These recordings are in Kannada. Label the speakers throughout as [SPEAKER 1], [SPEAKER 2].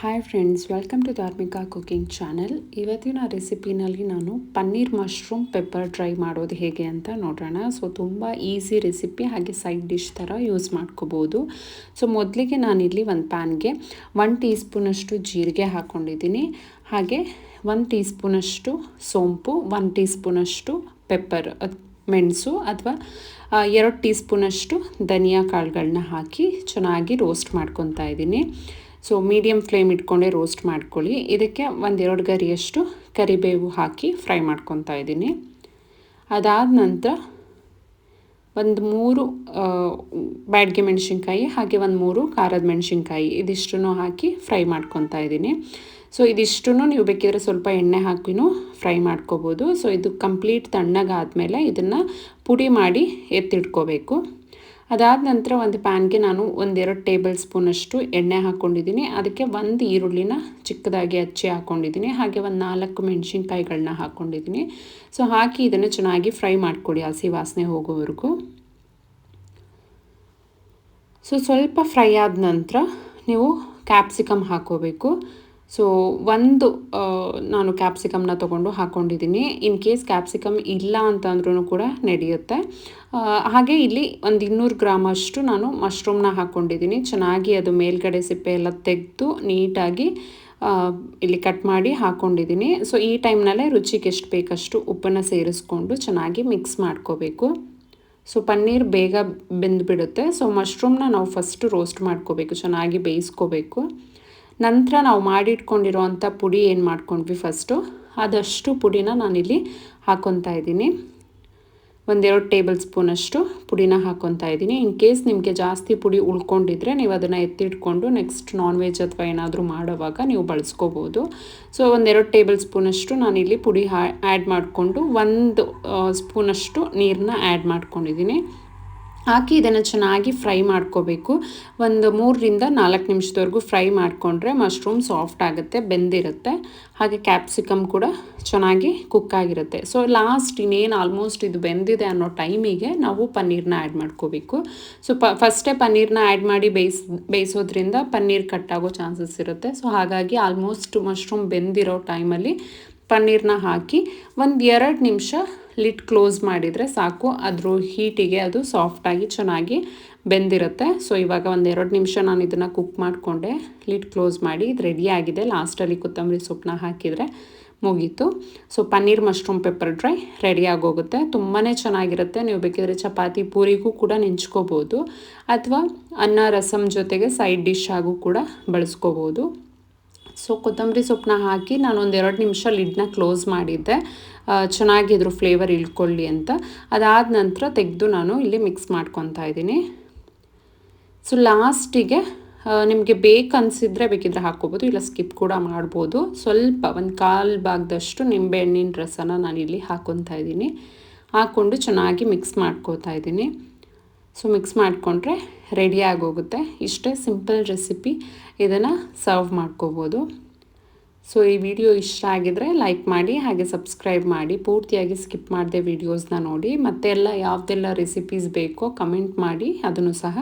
[SPEAKER 1] Hi friends welcome to Dharmika cooking channel ಇವತ್ತಿನ ರೆಸಿಪಿನಲ್ಲಿ ನಾನು ಪನ್ನೀರ್ ಮಶ್ರೂಮ್ ಪೆಪ್ಪರ್ ಡ್ರೈ ಮಾಡೋದು ಹೇಗೆ ಅಂತ ನೋಡೋಣ. ಸೊ ತುಂಬ ಈಸಿ ರೆಸಿಪಿ ಹಾಗೆ ಸೈಡ್ ಡಿಶ್ ಥರ ಯೂಸ್ ಮಾಡ್ಕೋಬೋದು. ಸೊ ಮೊದಲಿಗೆ ನಾನಿಲ್ಲಿ ಒಂದು ಪ್ಯಾನ್ಗೆ ಒನ್ ಟೀ ಸ್ಪೂನಷ್ಟು ಜೀರಿಗೆ ಹಾಕ್ಕೊಂಡಿದ್ದೀನಿ ಹಾಗೆ ಒನ್ ಟೀ ಸ್ಪೂನಷ್ಟು ಸೋಂಪು ಒನ್ ಟೀ ಸ್ಪೂನಷ್ಟು ಪೆಪ್ಪರ್ ಮೆಣಸು ಅಥವಾ ಎರಡು ಟೀ ಸ್ಪೂನಷ್ಟು ಧನಿಯಾ ಕಾಳುಗಳನ್ನ ಹಾಕಿ ಚೆನ್ನಾಗಿ ರೋಸ್ಟ್ ಮಾಡ್ಕೊತಾ ಇದ್ದೀನಿ. ಸೊ ಮೀಡಿಯಮ್ ಫ್ಲೇಮ್ ಇಟ್ಕೊಂಡೆ ರೋಸ್ಟ್ ಮಾಡ್ಕೊಳ್ಳಿ. ಇದಕ್ಕೆ ಒಂದೆರಡು ಗರಿಯಷ್ಟು ಕರಿಬೇವು ಹಾಕಿ ಫ್ರೈ ಮಾಡ್ಕೊತಾ ಇದ್ದೀನಿ. ಅದಾದ ನಂತರ ಒಂದು ಮೂರು ಬ್ಯಾಡ್ಗೆ ಮೆಣಸಿನ್ಕಾಯಿ ಹಾಗೆ ಒಂದು ಮೂರು ಖಾರದ ಮೆಣಸಿನ್ಕಾಯಿ ಇದಿಷ್ಟನ್ನು ಹಾಕಿ ಫ್ರೈ ಮಾಡ್ಕೊತಾ ಇದ್ದೀನಿ. ಸೊ ಇದಿಷ್ಟು ನೀವು ಬೇಕಿದ್ರೆ ಸ್ವಲ್ಪ ಎಣ್ಣೆ ಹಾಕಿನೂ ಫ್ರೈ ಮಾಡ್ಕೋಬೋದು. ಸೊ ಇದು ಕಂಪ್ಲೀಟ್ ತಣ್ಣಗಾದಮೇಲೆ ಇದನ್ನು ಪುಡಿ ಮಾಡಿ ಎತ್ತಿಟ್ಕೋಬೇಕು. ಅದಾದ ನಂತರ ಒಂದು ಪ್ಯಾನ್ಗೆ ನಾನು ಒಂದೆರಡು ಟೇಬಲ್ ಸ್ಪೂನಷ್ಟು ಎಣ್ಣೆ ಹಾಕ್ಕೊಂಡಿದ್ದೀನಿ ಅದಕ್ಕೆ ಒಂದು ಈರುಳ್ಳಿನ ಚಿಕ್ಕದಾಗಿ ಹಚ್ಚಿ ಹಾಕ್ಕೊಂಡಿದ್ದೀನಿ ಹಾಗೆ ಒಂದು ನಾಲ್ಕು ಮೆಣಸಿನ್ಕಾಯಿಗಳನ್ನ ಹಾಕ್ಕೊಂಡಿದ್ದೀನಿ ಸೊ ಹಾಕಿ ಇದನ್ನು ಚೆನ್ನಾಗಿ ಫ್ರೈ ಮಾಡ್ಕೊಡಿ ಹಸಿ ವಾಸನೆ ಹೋಗೋವರೆಗೂ. ಸೊ ಸ್ವಲ್ಪ ಫ್ರೈ ಆದ ನಂತರ ನೀವು ಕ್ಯಾಪ್ಸಿಕಮ್ ಹಾಕೋಬೇಕು. ಸೊ ಒಂದು ನಾನು ಕ್ಯಾಪ್ಸಿಕಮ್ನ ತೊಗೊಂಡು ಹಾಕ್ಕೊಂಡಿದ್ದೀನಿ ಇನ್ ಕೇಸ್ ಕ್ಯಾಪ್ಸಿಕಮ್ ಇಲ್ಲ ಅಂತಂದ್ರೂ ಕೂಡ ನಡೆಯುತ್ತೆ. ಹಾಗೆ ಇಲ್ಲಿ ಒಂದು ಇನ್ನೂರು ಗ್ರಾಮ್ ಅಷ್ಟು ನಾನು ಮಶ್ರೂಮ್ನ ಹಾಕ್ಕೊಂಡಿದ್ದೀನಿ ಚೆನ್ನಾಗಿ ಅದು ಮೇಲ್ಗಡೆ ಸಿಪ್ಪೆ ಎಲ್ಲ ತೆಗೆದು ನೀಟಾಗಿ ಇಲ್ಲಿ ಕಟ್ ಮಾಡಿ ಹಾಕ್ಕೊಂಡಿದ್ದೀನಿ ಸೊ ಈ ಟೈಮ್ನಲ್ಲೇ ರುಚಿಗೆ ಎಷ್ಟು ಬೇಕಷ್ಟು ಉಪ್ಪನ್ನು ಸೇರಿಸ್ಕೊಂಡು ಚೆನ್ನಾಗಿ ಮಿಕ್ಸ್ ಮಾಡ್ಕೋಬೇಕು. ಸೊ ಪನ್ನೀರ್ ಬೇಗ ಬೆಂದುಬಿಡುತ್ತೆ. ಸೊ ಮಶ್ರೂಮ್ನ ನಾವು ಫಸ್ಟು ರೋಸ್ಟ್ ಮಾಡ್ಕೋಬೇಕು. ಚೆನ್ನಾಗಿ ಬೇಯಿಸ್ಕೋಬೇಕು. ನಂತರ ನಾವು ಮಾಡಿಟ್ಕೊಂಡಿರುವಂಥ ಪುಡಿ ಏನು ಮಾಡ್ಕೊಂಡ್ವಿ ಫಸ್ಟು ಅದಷ್ಟು ಪುಡಿನ ನಾನಿಲ್ಲಿ ಹಾಕ್ಕೊತಾ ಇದ್ದೀನಿ. ಒಂದೆರಡು ಟೇಬಲ್ ಸ್ಪೂನಷ್ಟು ಪುಡಿನ ಹಾಕ್ಕೊತಾ ಇದ್ದೀನಿ. ಇನ್ ಕೇಸ್ ನಿಮಗೆ ಜಾಸ್ತಿ ಪುಡಿ ಉಳ್ಕೊಂಡಿದ್ರೆ ನೀವು ಅದನ್ನು ಎತ್ತಿಟ್ಕೊಂಡು ನೆಕ್ಸ್ಟ್ ನಾನ್ ವೆಜ್ ಅಥವಾ ಏನಾದರೂ ಮಾಡೋವಾಗ ನೀವು ಬಳಸ್ಕೋಬೋದು. ಸೊ ಒಂದೆರಡು ಟೇಬಲ್ ಸ್ಪೂನಷ್ಟು ನಾನಿಲ್ಲಿ ಪುಡಿ ಹಾ ಆ್ಯಡ್ ಮಾಡಿಕೊಂಡು ಒಂದು ಸ್ಪೂನಷ್ಟು ನೀರನ್ನ ಆ್ಯಡ್ ಮಾಡ್ಕೊಂಡಿದ್ದೀನಿ. ಹಾಕಿ ಇದನ್ನು ಚೆನ್ನಾಗಿ ಫ್ರೈ ಮಾಡ್ಕೋಬೇಕು. ಒಂದು ಮೂರರಿಂದ ನಾಲ್ಕು ನಿಮಿಷದವರೆಗೂ ಫ್ರೈ ಮಾಡಿಕೊಂಡ್ರೆ ಮಶ್ರೂಮ್ ಸಾಫ್ಟ್ ಆಗುತ್ತೆ, ಬೆಂದಿರುತ್ತೆ. ಹಾಗೆ ಕ್ಯಾಪ್ಸಿಕಮ್ ಕೂಡ ಚೆನ್ನಾಗಿ ಕುಕ್ ಆಗಿರುತ್ತೆ. ಸೊ ಲಾಸ್ಟ್ ಇನ್ನೇನು ಆಲ್ಮೋಸ್ಟ್ ಇದು ಬೆಂದಿದೆ ಅನ್ನೋ ಟೈಮಿಗೆ ನಾವು ಪನ್ನೀರ್ನ ಆ್ಯಡ್ ಮಾಡ್ಕೋಬೇಕು. ಸೊ ಪ, ಫಸ್ಟೇ ಪನ್ನೀರ್ನ ಆ್ಯಡ್ ಮಾಡಿ ಬೇಯಿಸ್, ಬೇಯಿಸೋದ್ರಿಂದ ಪನ್ನೀರ್ ಕಟ್ಟಾಗೋ ಚಾನ್ಸಸ್ ಇರುತ್ತೆ. ಸೊ ಹಾಗಾಗಿ ಆಲ್ಮೋಸ್ಟ್ ಮಶ್ರೂಮ್ ಬೆಂದಿರೋ ಟೈಮಲ್ಲಿ ಪನ್ನೀರ್ನ ಹಾಕಿ ಒಂದು ಎರಡು ನಿಮಿಷ ಲಿಟ್ ಕ್ಲೋಸ್ ಮಾಡಿದರೆ ಸಾಕು. ಅದ್ರ ಹೀಟಿಗೆ ಅದು ಸಾಫ್ಟಾಗಿ ಚೆನ್ನಾಗಿ ಬೆಂದಿರುತ್ತೆ. ಸೊ ಇವಾಗ ಒಂದು ಎರಡು ನಿಮಿಷ ನಾನು ಇದನ್ನು ಕುಕ್ ಮಾಡಿಕೊಂಡೆ. ಲಿಟ್ ಕ್ಲೋಸ್ ಮಾಡಿ, ಇದು ರೆಡಿಯಾಗಿದೆ ಲಾಸ್ಟಲ್ಲಿ ಕೊತ್ತಂಬರಿ ಸೊಪ್ಪನ್ನ ಹಾಕಿದರೆ ಮುಗೀತು. So paneer mushroom pepper dry ready ಆಗೋಗುತ್ತೆ. ತುಂಬಾ ಚೆನ್ನಾಗಿರುತ್ತೆ. ನೀವು ಬೇಕಿದ್ರೆ ಚಪಾತಿ ಪೂರಿಗೂ ಕೂಡ ನೆಂಚ್ಕೋಬೋದು. ಅಥವಾ ಅನ್ನ ರಸಮ್ ಜೊತೆಗೆ ಸೈಡ್ ಡಿಶ್ ಆಗೂ ಕೂಡ ಬಳಸ್ಕೋಬೋದು. ಸೊ ಕೊತ್ತಂಬರಿ ಸೊಪ್ಪನ್ನ ಹಾಕಿ ನಾನು ಎರಡು ನಿಮಿಷ ಲಿಡ್ನ ಕ್ಲೋಸ್ ಮಾಡಿದ್ದೆ. ಚೆನ್ನಾಗಿ ಇದ್ರ ಫ್ಲೇವರ್ ಇಳ್ಕೊಳ್ಳಿ ಅಂತ. ಅದಾದ ನಂತರ ತೆಗೆದು ನಾನು ಇಲ್ಲಿ ಮಿಕ್ಸ್ ಮಾಡ್ಕೊತಾ ಇದ್ದೀನಿ. ಸೊ ಲಾಸ್ಟಿಗೆ ನಿಮಗೆ ಬೇಕು ಬೇಕಿದ್ರೆ ಹಾಕ್ಕೋಬೋದು, ಇಲ್ಲ ಸ್ಕಿಪ್ ಕೂಡ ಮಾಡ್ಬೋದು. ಸ್ವಲ್ಪ, ಒಂದು ಕಾಲು ಭಾಗದಷ್ಟು ನಿಂಬೆಹಣ್ಣಿನ ರಸನ ನಾನು ಇಲ್ಲಿ ಹಾಕ್ಕೊತಾ ಇದ್ದೀನಿ. ಹಾಕ್ಕೊಂಡು ಚೆನ್ನಾಗಿ ಮಿಕ್ಸ್ ಮಾಡ್ಕೋತಾ ಇದ್ದೀನಿ. ಸೊ ಮಿಕ್ಸ್ ಮಾಡಿಕೊಂಡ್ರೆ ರೆಡಿ ಆಗೋಗುತ್ತೆ. ಇಷ್ಟೇ ಸಿಂಪಲ್ ರೆಸಿಪಿ ಇದನ್ನು ಸರ್ವ್ ಮಾಡ್ಕೋಬೋದು. ಸೊ ಈ ವಿಡಿಯೋ ಇಷ್ಟ ಆಗಿದರೆ ಲೈಕ್ ಮಾಡಿ, ಹಾಗೆ ಸಬ್ಸ್ಕ್ರೈಬ್ ಮಾಡಿ. ಪೂರ್ತಿಯಾಗಿ ಸ್ಕಿಪ್ ಮಾಡಿದೆ ವಿಡಿಯೋಸ್ನ ನೋಡಿ. ಮತ್ತೆ ಎಲ್ಲ ಯಾವುದೆಲ್ಲ ರೆಸಿಪೀಸ್ ಬೇಕೋ ಕಮೆಂಟ್ ಮಾಡಿ, ಅದನ್ನು ಸಹ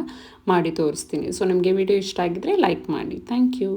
[SPEAKER 1] ಮಾಡಿ ತೋರಿಸ್ತೀನಿ. ಸೊ ನಿಮಗೆ ವಿಡಿಯೋ ಇಷ್ಟ ಆಗಿದರೆ ಲೈಕ್ ಮಾಡಿ. Thank you